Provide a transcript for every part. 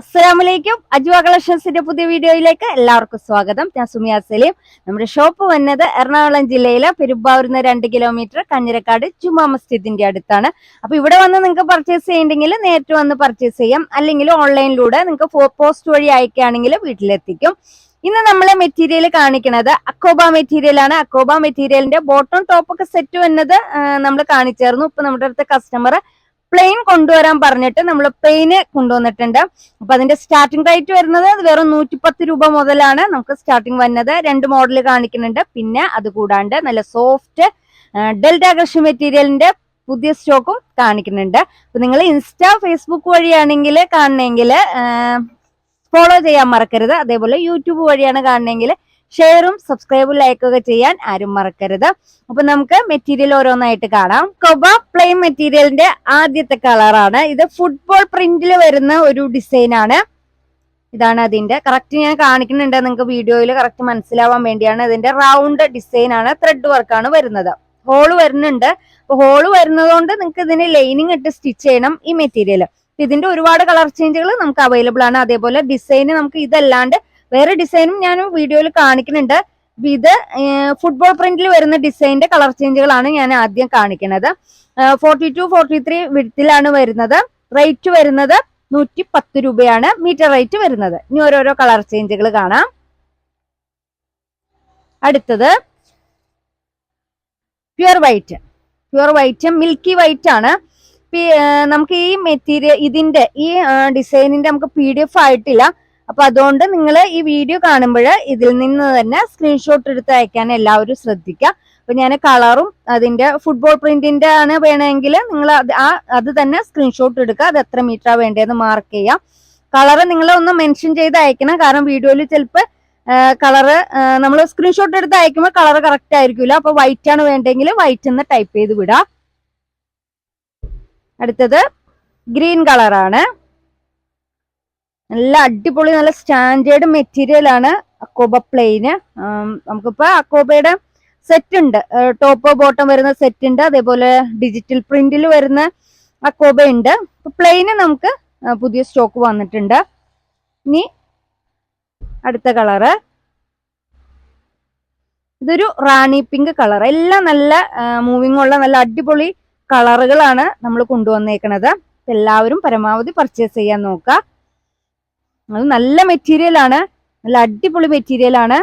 അസ്സലാമലൈക്കും. അജ്വ കളക്ഷൻസിന്റെ പുതിയ വീഡിയോയിലേക്ക് എല്ലാവർക്കും സ്വാഗതം. ഞാൻ സുമിയ സലീം. നമ്മുടെ ഷോപ്പ് വന്നത് എറണാകുളം ജില്ലയിലെ പെരുമ്പാവൂരിന്ന് രണ്ട് കിലോമീറ്റർ കഞ്ഞിരക്കാട് ജുമാ മസ്ജിദിന്റെ അടുത്താണ്. അപ്പൊ ഇവിടെ വന്ന് നിങ്ങൾക്ക് പർച്ചേസ് ചെയ്യണ്ടെങ്കിൽ നേരിട്ട് വന്ന് പർച്ചേസ് ചെയ്യാം. അല്ലെങ്കിൽ ഓൺലൈനിലൂടെ നിങ്ങൾക്ക് പോസ്റ്റ് വഴി അയക്കുകയാണെങ്കിൽ വീട്ടിലെത്തിക്കും. ഇന്ന് നമ്മൾ മെറ്റീരിയൽ കാണിക്കുന്നത് അക്കോബ മെറ്റീരിയൽ ആണ്. അക്കോബ മെറ്റീരിയലിന്റെ ബോട്ടം ടോപ്പ് ഒക്കെ സെറ്റ് വന്നത് നമ്മൾ കാണിച്ചായിരുന്നു. ഇപ്പൊ നമ്മുടെ അടുത്ത കസ്റ്റമർ പ്ലെയിൻ കൊണ്ടുവരാൻ പറഞ്ഞിട്ട് നമ്മൾ പ്ലെയിന് കൊണ്ടുവന്നിട്ടുണ്ട്. അപ്പൊ അതിന്റെ സ്റ്റാർട്ടിംഗ് റേറ്റ് വരുന്നത് വെറും നൂറ്റിപ്പത്ത് രൂപ മുതലാണ് നമുക്ക് സ്റ്റാർട്ടിംഗ് വരുന്നത് രണ്ട് മോഡൽ കാണിക്കുന്നുണ്ട്. പിന്നെ അത് കൂടാണ്ട് നല്ല സോഫ്റ്റ് ഡെൽറ്റ കൃഷി മെറ്റീരിയലിന്റെ പുതിയ സ്റ്റോക്കും കാണിക്കുന്നുണ്ട്. അപ്പൊ നിങ്ങൾ ഇൻസ്റ്റാ ഫേസ്ബുക്ക് വഴിയാണെങ്കിൽ കാണണമെങ്കിൽ ഫോളോ ചെയ്യാൻ മറക്കരുത്. അതേപോലെ യൂട്യൂബ് വഴിയാണ് കാണണമെങ്കിൽ ഷെയറും സബ്സ്ക്രൈബും ലൈക്കൊക്കെ ചെയ്യാൻ ആരും മറക്കരുത്. അപ്പൊ നമുക്ക് മെറ്റീരിയൽ ഓരോന്നായിട്ട് കാണാം. കൊബ പ്ലെയിൻ മെറ്റീരിയലിന്റെ ആദ്യത്തെ കളറാണ് ഇത് ഫുട്ബോൾ പ്രിന്റിൽ വരുന്ന ഒരു ഡിസൈൻ ആണ്. ഇതാണ് അതിന്റെ. കറക്റ്റ് ഞാൻ കാണിക്കുന്നുണ്ട്. നിങ്ങൾക്ക് വീഡിയോയിൽ കറക്റ്റ് മനസ്സിലാവാൻ വേണ്ടിയാണ്. ഇതിന്റെ റൗണ്ട് ഡിസൈൻ ആണ്. ത്രെഡ് വർക്കാണ് വരുന്നത്. ഹോൾ വരുന്നുണ്ട്. അപ്പൊ ഹോൾ വരുന്നത് കൊണ്ട് നിങ്ങൾക്ക് ഇതിന് ലൈനിങ് ഇട്ട് സ്റ്റിച്ച് ചെയ്യണം ഈ മെറ്റീരിയൽ ഇതിന്റെ ഒരുപാട് കളർ ചേഞ്ചുകൾ നമുക്ക് അവൈലബിൾ ആണ്. അതേപോലെ ഡിസൈന് നമുക്ക് ഇതല്ലാണ്ട് വേറെ ഡിസൈനും ഞാൻ വീഡിയോയിൽ കാണിക്കുന്നുണ്ട്. ഇത് ഫുട്ബോൾ പ്രിന്റിൽ വരുന്ന ഡിസൈനിന്റെ കളർ ചേഞ്ചുകളാണ് ഞാൻ ആദ്യം കാണിക്കുന്നത്. ഫോർട്ടി ടു ഫോർട്ടി ത്രീ വിടത്തിലാണ് വരുന്നത്. റേറ്റ് വരുന്നത് നൂറ്റി പത്ത് രൂപയാണ്. മീറ്റർ റേറ്റ് വരുന്നത്. ഇനി ഓരോരോ കളർ ചേഞ്ചുകൾ കാണാം. അടുത്തത് pure white pure white milky white ആണ്. നമുക്ക് ഈ മെറ്റീരിയൽ ഇതിന്റെ ഈ ഡിസൈനിന്റെ നമുക്ക് പി ഡി എഫ് ആയിട്ടില്ല. അപ്പൊ അതുകൊണ്ട് നിങ്ങൾ ഈ വീഡിയോ കാണുമ്പോൾ ഇതിൽ നിന്ന് തന്നെ സ്ക്രീൻഷോട്ട് എടുത്ത് അയക്കാൻ എല്ലാവരും ശ്രദ്ധിക്കുക അപ്പൊ ഞാൻ കളറും അതിന്റെ ഫുട്ബോൾ പ്രിന്റിന്റെ ആണ് വേണമെങ്കിൽ നിങ്ങൾ ആ അത് തന്നെ സ്ക്രീൻഷോട്ട് എടുക്കുക അത് എത്ര മീറ്ററാ വേണ്ടതെന്ന് മാർക്ക് ചെയ്യാം. കളറ് നിങ്ങൾ ഒന്ന് മെൻഷൻ ചെയ്ത് അയക്കണം. കാരണം വീഡിയോയിൽ ചിലപ്പോൾ കളറ് നമ്മൾ സ്ക്രീൻഷോട്ട് എടുത്ത് അയക്കുമ്പോൾ കളർ കറക്റ്റ് ആയിരിക്കില്ല അപ്പൊ വൈറ്റ് ആണ് വേണ്ടെങ്കിൽ വൈറ്റ് എന്ന് ടൈപ്പ് ചെയ്ത് വിടാം. അടുത്തത് ഗ്രീൻ കളറാണ് നല്ല അടിപൊളി നല്ല സ്റ്റാൻഡേർഡ് മെറ്റീരിയൽ ആണ് അക്കോബ പ്ലെയിന് നമുക്കിപ്പോ അക്കോബയുടെ സെറ്റ് ഉണ്ട്. ടോപ്പ് ബോട്ടം വരുന്ന സെറ്റ് ഉണ്ട്. അതേപോലെ ഡിജിറ്റൽ പ്രിന്റിൽ വരുന്ന അക്കോബ ഉണ്ട്. പ്ലെയിന് നമുക്ക് പുതിയ സ്റ്റോക്ക് വന്നിട്ടുണ്ട്. ഇനി അടുത്ത കളറ് ഇതൊരു റാണി പിങ്ക് കളർ എല്ലാം നല്ല മൂവിങ് ഉള്ള നല്ല അടിപൊളി കളറുകളാണ് നമ്മൾ കൊണ്ടുവന്നേക്കണത്. എല്ലാവരും പരമാവധി പർച്ചേസ് ചെയ്യാൻ നോക്കുക അത് നല്ല മെറ്റീരിയൽ ആണ്. നല്ല അടിപൊളി മെറ്റീരിയൽ ആണ്.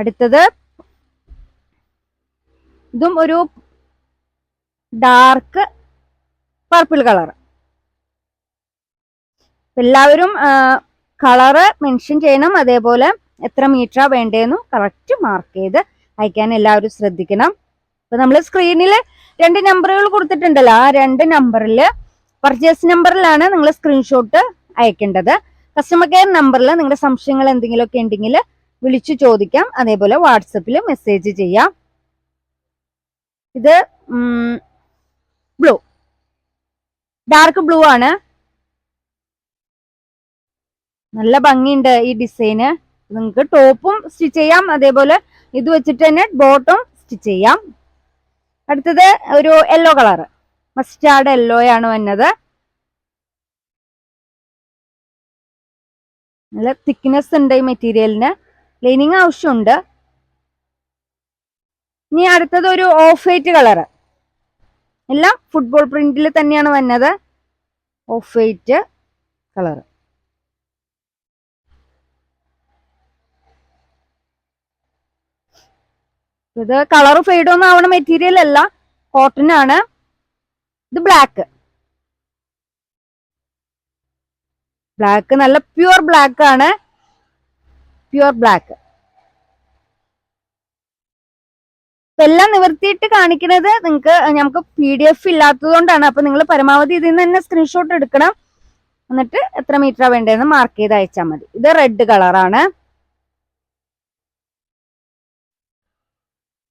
അടുത്തത്. ഇതും ഒരു ഡാർക്ക് പർപ്പിൾ കളർ എല്ലാവരും കളറ് മെൻഷൻ ചെയ്യണം. അതേപോലെ എത്ര മീറ്ററാ വേണ്ടതെന്നും കറക്റ്റ് മാർക്ക് ചെയ്ത് അയക്കാൻ എല്ലാവരും ശ്രദ്ധിക്കണം. ഇപ്പൊ നമ്മൾ സ്ക്രീനിൽ രണ്ട് നമ്പറുകൾ കൊടുത്തിട്ടുണ്ടല്ലോ. ആ രണ്ട് നമ്പറിൽ പർച്ചേസ് നമ്പറിലാണ് നിങ്ങൾ സ്ക്രീൻഷോട്ട് അയക്കേണ്ടത്. കസ്റ്റമർ കെയർ നമ്പറിൽ നിങ്ങളുടെ സംശയങ്ങൾ എന്തെങ്കിലുമൊക്കെ ഉണ്ടെങ്കിൽ വിളിച്ചു ചോദിക്കാം. അതേപോലെ വാട്സപ്പിൽ മെസ്സേജ് ചെയ്യാം. ഇത് ബ്ലൂ ഡാർക്ക് ബ്ലൂ ആണ്. നല്ല ഭംഗിയുണ്ട് ഈ ഡിസൈന് നിങ്ങൾക്ക് ടോപ്പും സ്റ്റിച്ച് ചെയ്യാം. അതേപോലെ ഇത് വെച്ചിട്ട് തന്നെ ബോട്ടും സ്റ്റിച്ച് ചെയ്യാം. അടുത്തത് ഒരു യെല്ലോ കളർ മസ്റ്റാർഡ് യെല്ലോ ആണ് വന്നത്. നല്ല തിക്നെസ് ഉണ്ട് ഈ മെറ്റീരിയലിന് ലൈനിങ് ആവശ്യമുണ്ട്. ഇനി അടുത്തത് ഒരു ഓഫ് വൈറ്റ് കളർ എല്ലാം ഫുട്ബോൾ പ്രിന്റിൽ തന്നെയാണ് വന്നത്. ഓഫ് വൈറ്റ് കളർ ഇത് കളർ ഫെയ്ഡ് ഒന്നും ആവണ മെറ്റീരിയൽ അല്ല. കോട്ടൺ ആണ്. ഇത് ബ്ലാക്ക് ബ്ലാക്ക് നല്ല പ്യുവർ ബ്ലാക്ക് ആണ്. പ്യുവർ ബ്ലാക്ക് എല്ലാം നിവർത്തിയിട്ട് കാണിക്കുന്നത് നിങ്ങൾക്ക് നമുക്ക് പി ഡി എഫ് ഇല്ലാത്തത് കൊണ്ടാണ്. അപ്പൊ നിങ്ങൾ പരമാവധി ഇതിൽ നിന്ന് തന്നെ സ്ക്രീൻഷോട്ട് എടുക്കണം. എന്നിട്ട് എത്ര മീറ്ററാ വേണ്ടതെന്ന് മാർക്ക് ചെയ്ത് അയച്ചാൽ മതി. ഇത് റെഡ് കളറാണ്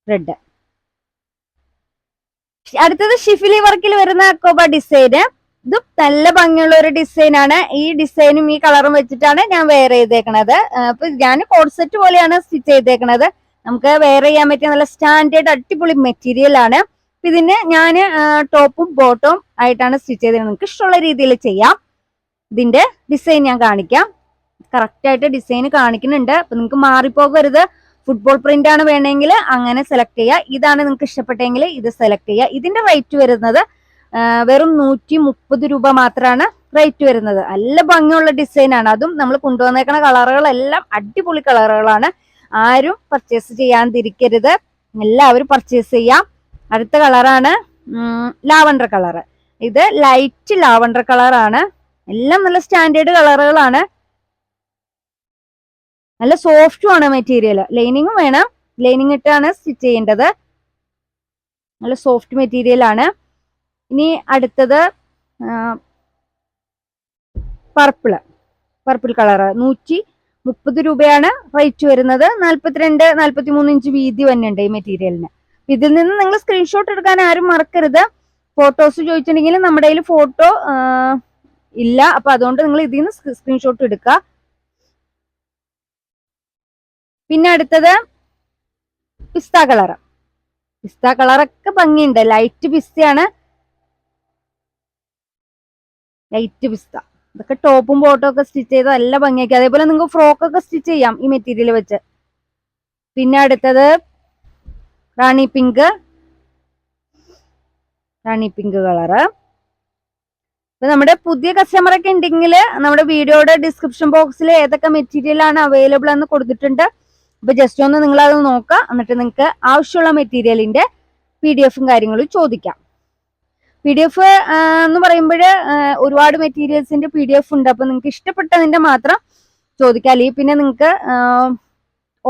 റെഡ് അടുത്തത് ഷിഫിലി വർക്കിൽ വരുന്ന അക്കോബ ഡിസൈന് ഇത് നല്ല ഭംഗിയുള്ള ഒരു ഡിസൈൻ ആണ് ഈ ഡിസൈനും ഈ കളറും വെച്ചിട്ടാണ് ഞാൻ വെയർ ചെയ്തേക്കണത്. അപ്പൊ ഞാൻ കോഡ്സെറ്റ് പോലെയാണ് സ്റ്റിച്ച് ചെയ്തേക്കണത്. നമുക്ക് വെയർ ചെയ്യാൻ പറ്റിയ നല്ല സ്റ്റാൻഡേർഡ് അടിപൊളി മെറ്റീരിയൽ ആണ്. ഇതിന് ഞാൻ ടോപ്പും ബോട്ടവും ആയിട്ടാണ് സ്റ്റിച്ച് ചെയ്തത് നിങ്ങൾക്ക് ഇഷ്ടമുള്ള രീതിയിൽ ചെയ്യാം. ഇതിന്റെ ഡിസൈൻ ഞാൻ കാണിക്കാം. കറക്റ്റ് ആയിട്ട് ഡിസൈൻ കാണിക്കുന്നുണ്ട്. അപ്പൊ നിങ്ങൾക്ക് മാറിപ്പോകരുത്. ഫുട്ബോൾ പ്രിന്റ് ആണ് വേണമെങ്കിൽ അങ്ങനെ സെലക്ട് ചെയ്യുക ഇതാണ് നിങ്ങൾക്ക് ഇഷ്ടപ്പെട്ടെങ്കിൽ ഇത് സെലക്ട് ചെയ്യുക ഇതിന്റെ റേറ്റ് വരുന്നത് വെറും നൂറ്റി മുപ്പത് രൂപ മാത്രമാണ് റേറ്റ് വരുന്നത്. നല്ല ഭംഗിയുള്ള ഡിസൈനാണ് അതും നമ്മൾ കൊണ്ടുവന്നേക്കണ കളറുകളെല്ലാം അടിപൊളി കളറുകളാണ് ആരും പർച്ചേസ് ചെയ്യാതിരിക്കരുത്. എല്ലാവരും പർച്ചേസ് ചെയ്യാം. അടുത്ത കളറാണ് ലാവണ്ടർ കളറ് ഇത് ലൈറ്റ് ലാവണ്ടർ കളറാണ് എല്ലാം നല്ല സ്റ്റാൻഡേർഡ് കളറുകളാണ് നല്ല സോഫ്റ്റും ആണ് മെറ്റീരിയൽ ലൈനിങ്ങും വേണം. ലൈനിങ് ഇട്ടാണ് സ്റ്റിച്ച് ചെയ്യേണ്ടത്. നല്ല സോഫ്റ്റ് മെറ്റീരിയൽ ആണ്. ഇനി അടുത്തത് പർപ്പിൾ പർപ്പിൾ കളറ് നൂറ്റി മുപ്പത് രൂപയാണ് റേറ്റ് വരുന്നത്. നാൽപ്പത്തിരണ്ട് നാൽപ്പത്തി മൂന്ന് ഇഞ്ച് വീതി വന്നുണ്ട് ഈ മെറ്റീരിയലിന് ഇതിൽ നിന്ന് നിങ്ങൾ സ്ക്രീൻഷോട്ട് എടുക്കാൻ ആരും മറക്കരുത്. ഫോട്ടോസ് ചോദിച്ചിട്ടുണ്ടെങ്കിൽ നമ്മുടെ കയ്യിൽ ഫോട്ടോ ഇല്ല. അപ്പൊ അതുകൊണ്ട് നിങ്ങൾ ഇതിൽ നിന്ന് സ്ക്രീൻഷോട്ട് എടുക്കുക. പിന്നെ അടുത്തത് പിസ്ത കളർ പിസ്ത കളറൊക്കെ ഭംഗിയുണ്ട്. ലൈറ്റ് പിസ്തയാണ്. ലൈറ്റ് പിസ്ത. ഇതൊക്കെ ടോപ്പും ബോട്ടും ഒക്കെ സ്റ്റിച്ച് ചെയ്ത് നല്ല ഭംഗിയാക്കി. അതേപോലെ നിങ്ങൾക്ക് ഫ്രോക്ക് ഒക്കെ സ്റ്റിച്ച് ചെയ്യാം ഈ മെറ്റീരിയൽ വെച്ച്. പിന്നെ അടുത്തത് റാണി പിങ്ക്. റാണി പിങ്ക് കളറ് ഇപ്പൊ നമ്മുടെ പുതിയ കസ്റ്റമർ ഒക്കെ ഉണ്ടെങ്കിൽ നമ്മുടെ വീഡിയോയുടെ ഡിസ്ക്രിപ്ഷൻ ബോക്സിൽ ഏതൊക്കെ മെറ്റീരിയൽ ആണ് അവൈലബിൾ എന്ന് കൊടുത്തിട്ടുണ്ട്. അപ്പൊ ജസ്റ്റ് ഒന്ന് നിങ്ങൾ അത് നോക്കുക എന്നിട്ട് നിങ്ങൾക്ക് ആവശ്യമുള്ള മെറ്റീരിയലിന്റെ പി ഡി എഫും കാര്യങ്ങളും ചോദിക്കാം. പി ഡി എഫ് എന്ന് പറയുമ്പോൾ ഒരുപാട് മെറ്റീരിയൽസിന്റെ പി ഡി എഫ് ഉണ്ട്. അപ്പൊ നിങ്ങൾക്ക് ഇഷ്ടപ്പെട്ടതിന്റെ മാത്രം ചോദിക്കാം. അല്ലെങ്കിൽ പിന്നെ നിങ്ങൾക്ക്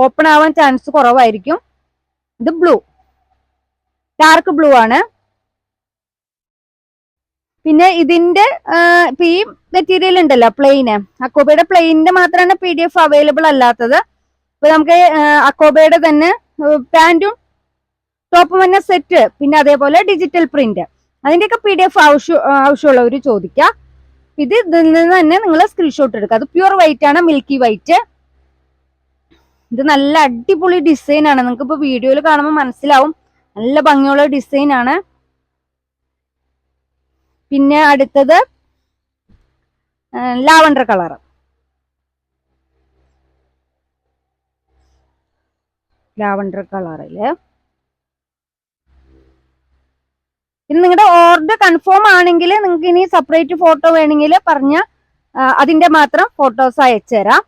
ഓപ്പൺ ആവാൻ ചാൻസ് കുറവായിരിക്കും. ഇത് ബ്ലൂ ഡാർക്ക് ബ്ലൂ ആണ്. പിന്നെ ഇതിന്റെ ഇപ്പൊ ഈ മെറ്റീരിയൽ ഉണ്ടല്ലോ പ്ലെയിന് അക്കോബയുടെ പ്ലെയിനിന്റെ മാത്രമാണ് പി ഡി എഫ് അവൈലബിൾ അല്ലാത്തത്. ഇപ്പൊ നമുക്ക് അക്കോബയുടെ തന്നെ പാന്റും ടോപ്പും തന്നെ സെറ്റ് പിന്നെ അതേപോലെ ഡിജിറ്റൽ പ്രിന്റ് അതിന്റെയൊക്കെ പി ഡി എഫ് ആവശ്യം ആവശ്യമുള്ളവർ ചോദിക്കുക ഇത് ഇതിൽ നിന്ന് തന്നെ നിങ്ങൾ സ്ക്രീൻഷോട്ട് എടുക്കുക അത് പ്യുർ വൈറ്റ് ആണ് മിൽക്കി വൈറ്റ് ഇത് നല്ല അടിപൊളി ഡിസൈൻ ആണ്. നിങ്ങൾക്ക് ഇപ്പൊ വീഡിയോയിൽ കാണുമ്പോൾ മനസ്സിലാവും. നല്ല ഭംഗിയുള്ള ഡിസൈൻ ആണ്. പിന്നെ അടുത്തത് ലാവണ്ടർ കളർ ലാവണ്ടർ കളറിൽ പിന്നെ നിങ്ങളുടെ ഓർഡർ കൺഫേം ആണെങ്കിൽ നിങ്ങൾക്ക് ഇനി സെപ്പറേറ്റ് ഫോട്ടോ വേണമെങ്കിൽ പറഞ്ഞ അതിന്റെ മാത്രം ഫോട്ടോസ് അയച്ചു തരാം.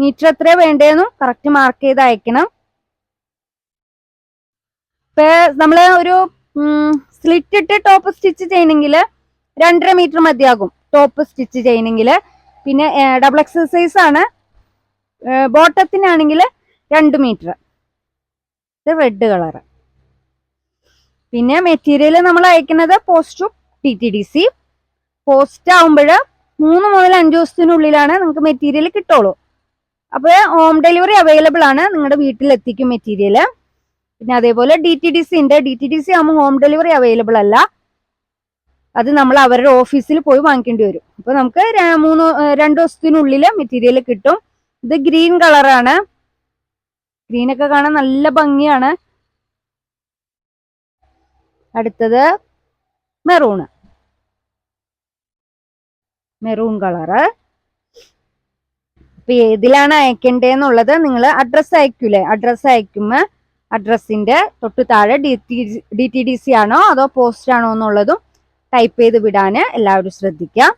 മീറ്റർ എത്ര വേണ്ടതെന്നും കറക്റ്റ് മാർക്ക് ചെയ്ത് അയക്കണം. ഇപ്പൊ നമ്മൾ ഒരു സ്ലിറ്റ് ഇട്ട് ടോപ്പ് സ്റ്റിച്ച് ചെയ്യണമെങ്കിൽ രണ്ടര മീറ്റർ മതിയാകും ടോപ്പ് സ്റ്റിച്ച് ചെയ്യണമെങ്കിൽ പിന്നെ ഡബിൾ എക്സസൈസ് ആണ്. ബോട്ടത്തിനാണെങ്കിൽ രണ്ട് മീറ്റർ ഇത് റെഡ് കളർ പിന്നെ മെറ്റീരിയൽ നമ്മൾ അയക്കുന്നത് പോസ്റ്റും T T D C post ആവുമ്പോൾ മൂന്ന് മുതൽ അഞ്ച് ദിവസത്തിനുള്ളിലാണ് നിങ്ങൾക്ക് മെറ്റീരിയൽ കിട്ടുള്ളൂ. അപ്പോൾ ഹോം ഡെലിവറി അവൈലബിൾ ആണ്. നിങ്ങളുടെ വീട്ടിൽ എത്തിക്കും മെറ്റീരിയൽ പിന്നെ അതേപോലെ ഡി ടി ഡി സി ഉണ്ട്. ഡി ടി ഡി സി ആകുമ്പോൾ ഹോം ഡെലിവറി അവൈലബിൾ അല്ല. അത് നമ്മൾ അവരുടെ ഓഫീസിൽ പോയി വാങ്ങിക്കേണ്ടി വരും. അപ്പൊ നമുക്ക് മൂന്ന് രണ്ട് ദിവസത്തിനുള്ളിൽ മെറ്റീരിയൽ കിട്ടും. ഇത് ഗ്രീൻ കളറാണ് ഗ്രീനൊക്കെ കാണാൻ നല്ല ഭംഗിയാണ്. അടുത്തത് മെറൂണ്. Maroon colour. ഇപ്പൊ ഏതിലാണ് അയക്കേണ്ടതെന്നുള്ളത് നിങ്ങൾ അഡ്രസ്സ് അയക്കൂലേ? അഡ്രസ്സ് അയക്കുമ്പോൾ അഡ്രസ്സിന്റെ തൊട്ട് താഴെ ഡി ടി ഡി സി ആണോ അതോ പോസ്റ്റ് ആണോ എന്നുള്ളതും ടൈപ്പ് ചെയ്ത് വിടാൻ എല്ലാവരും ശ്രദ്ധിക്കുക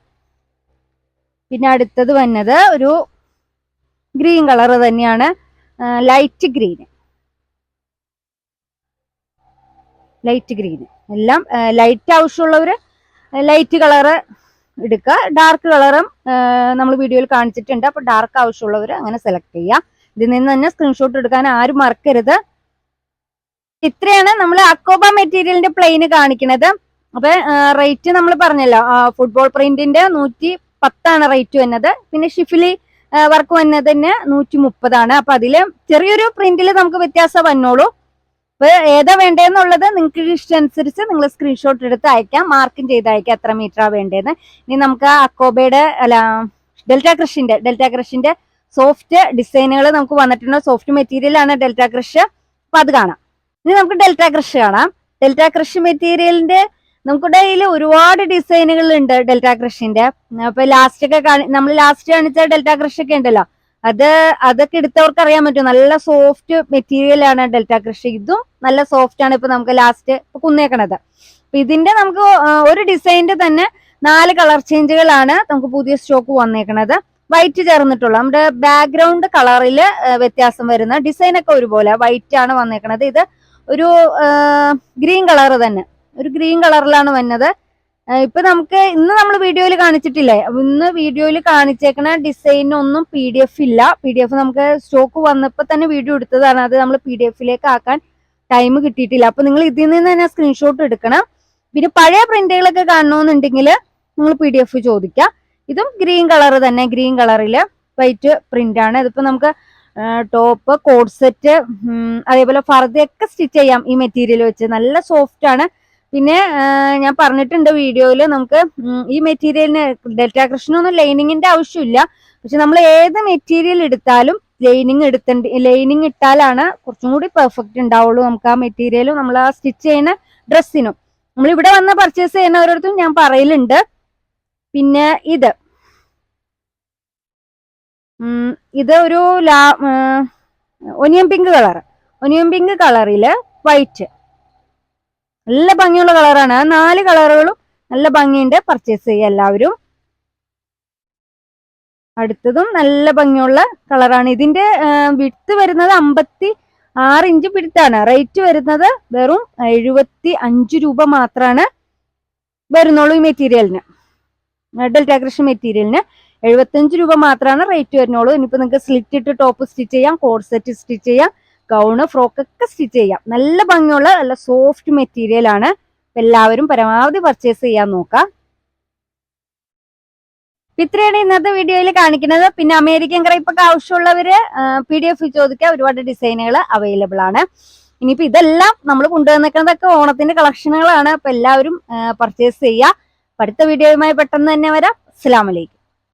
പിന്നെ അടുത്തത് വന്നത് ഒരു ഗ്രീൻ കളർ തന്നെയാണ് ലൈറ്റ് ഗ്രീൻ ലൈറ്റ് ഗ്രീൻ എല്ലാം ലൈറ്റ് ആവശ്യമുള്ളവർ ലൈറ്റ് കളറ് എടുക്കുക. ഡാർക്ക് കളറും നമ്മൾ വീഡിയോയിൽ കാണിച്ചിട്ടുണ്ട്. അപ്പോൾ ഡാർക്ക് ആവശ്യമുള്ളവർ അങ്ങനെ സെലക്ട് ചെയ്യുക. ഇതിൽ നിന്ന് തന്നെ സ്ക്രീൻഷോട്ട് എടുക്കാൻ ആരും മറക്കരുത്. ഇത്രയാണ് നമ്മൾ അക്കോബ മെറ്റീരിയലിന്റെ പ്ലെയിന് കാണിക്കുന്നത് അപ്പൊ റേറ്റ് നമ്മൾ പറഞ്ഞല്ലോ. ഫുട്ബോൾ പ്രിന്റിന്റെ നൂറ്റി പത്താണ് റേറ്റ് വന്നത്. പിന്നെ ഷിഫിലി വർക്ക് വന്നത് തന്നെ നൂറ്റി മുപ്പതാണ് അപ്പൊ അതിൽ ചെറിയൊരു പ്രിന്റിൽ നമുക്ക് വ്യത്യാസം വന്നോളൂ. അപ്പൊ ഏതാ വേണ്ടതെന്നുള്ളത് നിങ്ങൾക്ക് ഇഷ്ടമനുസരിച്ച് നിങ്ങൾ സ്ക്രീൻഷോട്ട് എടുത്ത് അയക്കാം. മാർക്കും ചെയ്ത് അയക്കാം എത്ര മീറ്ററാ വേണ്ടതെന്ന് ഇനി നമുക്ക് അക്കോബയുടെ അല്ല ഡെൽറ്റ ക്രഷിന്റെ ഡെൽറ്റ ക്രഷിന്റെ സോഫ്റ്റ് ഡിസൈനുകൾ നമുക്ക് വന്നിട്ടുണ്ട്. സോഫ്റ്റ് മെറ്റീരിയൽ ആണ് ഡെൽറ്റ ക്രഷ് അപ്പൊ അത് കാണാം. ഇനി നമുക്ക് ഡെൽറ്റ ക്രഷ് കാണാം. ഡെൽറ്റ ക്രഷ് മെറ്റീരിയലിന്റെ നമുക്ക് ഡെയിലി ഒരുപാട് ഡിസൈനുകൾ ഉണ്ട് ഡെൽറ്റ ക്രഷിന്റെ അപ്പൊ ലാസ്റ്റ് ഒക്കെ നമ്മൾ ലാസ്റ്റ് കാണിച്ച ഡെൽറ്റ ക്രഷ് ഒക്കെ ഉണ്ടല്ലോ. അത് അതൊക്കെ എടുത്തവർക്ക് അറിയാൻ പറ്റും. നല്ല സോഫ്റ്റ് മെറ്റീരിയൽ ആണ് ഡെൽറ്റ കൃഷി. ഇതും നല്ല സോഫ്റ്റ് ആണ് ഇപ്പൊ നമുക്ക് ലാസ്റ്റ് കുന്നേക്കണത്. അപ്പൊ ഇതിന്റെ നമുക്ക് ഒരു ഡിസൈനിന്റെ തന്നെ നാല് കളർ ചേഞ്ചുകളാണ് നമുക്ക് പുതിയ സ്റ്റോക്ക് വന്നേക്കണത്. വൈറ്റ് ചേർന്നിട്ടുള്ള നമ്മുടെ ബാക്ക്ഗ്രൗണ്ട് കളറിൽ വ്യത്യാസം വരുന്ന ഡിസൈൻ ഒക്കെ ഒരുപോലെ വൈറ്റ് ആണ് വന്നേക്കണത്. ഇത് ഒരു ഗ്രീൻ കളർ തന്നെ. ഒരു ഗ്രീൻ കളറിലാണ് വന്നത്. ഇപ്പൊ നമുക്ക് ഇന്ന് നമ്മൾ വീഡിയോയിൽ കാണിച്ചിട്ടില്ലേ? ഇന്ന് വീഡിയോയിൽ കാണിച്ചേക്കണ ഡിസൈനൊന്നും പി ഡി എഫ് ഇല്ല. പി ഡി എഫ് നമുക്ക് സ്റ്റോക്ക് വന്നപ്പോൾ തന്നെ വീഡിയോ എടുത്തതാണ്. അത് നമ്മൾ പി ഡി എഫിലേക്ക് ആക്കാൻ ടൈം കിട്ടിയിട്ടില്ല. അപ്പൊ നിങ്ങൾ ഇതിൽ നിന്ന് തന്നെ സ്ക്രീൻഷോട്ട് എടുക്കണം. പിന്നെ പഴയ പ്രിന്റുകളൊക്കെ കാണണമെന്നുണ്ടെങ്കിൽ നിങ്ങൾ പി ഡി എഫ് ചോദിക്കാം. ഇതും ഗ്രീൻ കളർ തന്നെ. ഗ്രീൻ കളറിൽ വൈറ്റ് പ്രിന്റ് ആണ്. ഇതിപ്പോ നമുക്ക് ടോപ്പ് കോഡ് സെറ്റ് അതേപോലെ ഫർദയൊക്കെ സ്റ്റിച്ച് ചെയ്യാം ഈ മെറ്റീരിയൽ വെച്ച്. നല്ല സോഫ്റ്റ് ആണ്. പിന്നെ ഞാൻ പറഞ്ഞിട്ടുണ്ട് വീഡിയോയിൽ നമുക്ക് ഈ മെറ്റീരിയലിന് ഡെൽറ്റ കൃഷ്ണൊന്നും ലൈനിങ്ങിന്റെ ആവശ്യമില്ല. പക്ഷെ നമ്മൾ ഏത് മെറ്റീരിയൽ എടുത്താലും ലൈനിങ് എടുത്തിട്ട് ലൈനിങ് ഇട്ടാലാണ് കുറച്ചും കൂടി പെർഫെക്റ്റ് ഉണ്ടാവുള്ളൂ നമുക്ക് ആ മെറ്റീരിയലും നമ്മൾ ആ സ്റ്റിച്ച് ചെയ്യുന്ന ഡ്രസ്സിനും നമ്മൾ ഇവിടെ വന്ന് പർച്ചേസ് ചെയ്യുന്ന ചെയ്യുന്നവരടുത്തും ഞാൻ പറയലുണ്ട്. പിന്നെ ഇത്. ഇത് ഒരു ലാ onion pink colour onion pink കളറിൽ വൈറ്റ് നല്ല ഭംഗിയുള്ള കളറാണ്. ആ നാല് കളറുകളും നല്ല ഭംഗിയുണ്ട്. പർച്ചേസ് ചെയ്യുക എല്ലാവരും. അടുത്തതും നല്ല ഭംഗിയുള്ള കളറാണ്. ഇതിന്റെ വിട്ട് വരുന്നത് അമ്പത്തി ആറ് ഇഞ്ച് പിടുത്താണ് റേറ്റ് വരുന്നത് വെറും എഴുപത്തി അഞ്ച് രൂപ മാത്രമാണ് വരുന്നുള്ളൂ ഈ മെറ്റീരിയലിന്. ഡെൽറ്റ കൃഷി മെറ്റീരിയലിന് എഴുപത്തഞ്ച് രൂപ മാത്രമാണ് റേറ്റ് വരുന്നുള്ളൂ. ഇനിയിപ്പോൾ നിങ്ങൾക്ക് സ്ലിറ്റ് ഇട്ട് ടോപ്പ് സ്റ്റിച്ച് ചെയ്യാം കോഡ് സെറ്റ് സ്റ്റിച്ച് ചെയ്യാം. ഗൗണ് ഫ്രോക്ക് ഒക്കെ സ്റ്റിച്ച് ചെയ്യാം. നല്ല ഭംഗിയുള്ള നല്ല സോഫ്റ്റ് മെറ്റീരിയൽ ആണ്. എല്ലാവരും പരമാവധി പർച്ചേസ് ചെയ്യാൻ നോക്കാം. ഇത്രയാണ് ഇന്നത്തെ വീഡിയോയിൽ കാണിക്കുന്നത്. പിന്നെ അമേരിക്കൻ ക്രൈപ്പൊക്കെ ആവശ്യമുള്ളവര് പി ഡി എഫ് ചോദിക്കാൻ ഒരുപാട് ഡിസൈനുകൾ അവൈലബിൾ ആണ്. ഇനിയിപ്പോ ഇതെല്ലാം നമ്മൾ കൊണ്ടുവന്നിരിക്കുന്നതൊക്കെ ഓണത്തിന്റെ കളക്ഷനുകളാണ് അപ്പൊ എല്ലാവരും പർച്ചേസ് ചെയ്യുക അടുത്ത വീഡിയോയുമായി പെട്ടെന്ന് തന്നെ വരാം. അസ്സലാമലൈക്കും